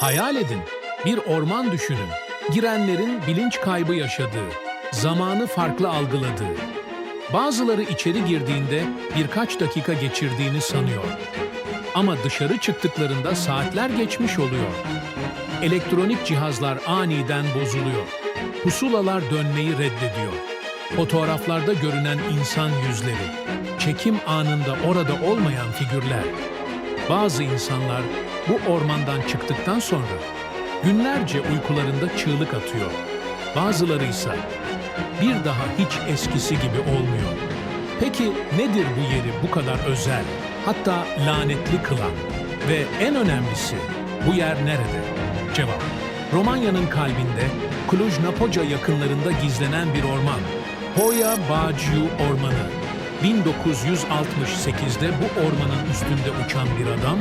Hayal edin, bir orman düşünün. Girenlerin bilinç kaybı yaşadığı, zamanı farklı algıladığı. Bazıları içeri girdiğinde birkaç dakika geçirdiğini sanıyor. Ama dışarı çıktıklarında saatler geçmiş oluyor. Elektronik cihazlar aniden bozuluyor. Pusulalar dönmeyi reddediyor. Fotoğraflarda görünen insan yüzleri, çekim anında orada olmayan figürler. Bazı insanlar bu ormandan çıktıktan sonra günlerce uykularında çığlık atıyor. Bazıları ise bir daha hiç eskisi gibi olmuyor. Peki nedir bu yeri bu kadar özel, hatta lanetli kılan ve en önemlisi bu yer nerede? Cevap, Romanya'nın kalbinde Cluj-Napoca yakınlarında gizlenen bir orman. Hoya Baciu Ormanı. 1968'de bu ormanın üstünde uçan bir adam,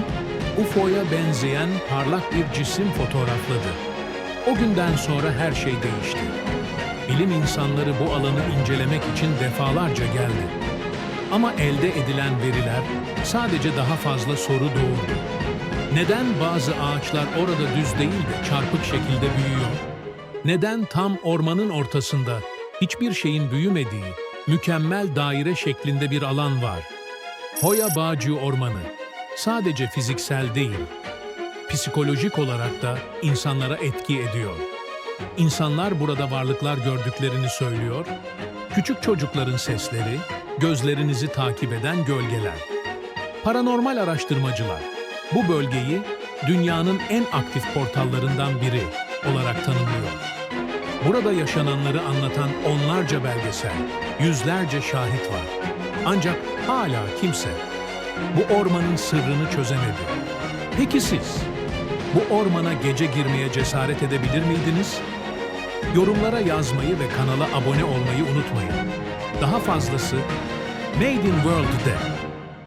UFO'ya benzeyen parlak bir cisim fotoğrafladı. O günden sonra her şey değişti. Bilim insanları bu alanı incelemek için defalarca geldi. Ama elde edilen veriler sadece daha fazla soru doğurdu. Neden bazı ağaçlar orada düz değil de çarpık şekilde büyüyor? Neden tam ormanın ortasında hiçbir şeyin büyümediği mükemmel daire şeklinde bir alan var? Hoya Bağcı Ormanı sadece fiziksel değil, psikolojik olarak da insanlara etki ediyor. İnsanlar burada varlıklar gördüklerini söylüyor, küçük çocukların sesleri, gözlerinizi takip eden gölgeler. Paranormal araştırmacılar bu bölgeyi dünyanın en aktif portallarından biri olarak tanımlıyor. Burada yaşananları anlatan onlarca belgesel, yüzlerce şahit var. Ancak hala kimse bu ormanın sırrını çözemedi. Peki siz bu ormana gece girmeye cesaret edebilir miydiniz? Yorumlara yazmayı ve kanala abone olmayı unutmayın. Daha fazlası Made in World'de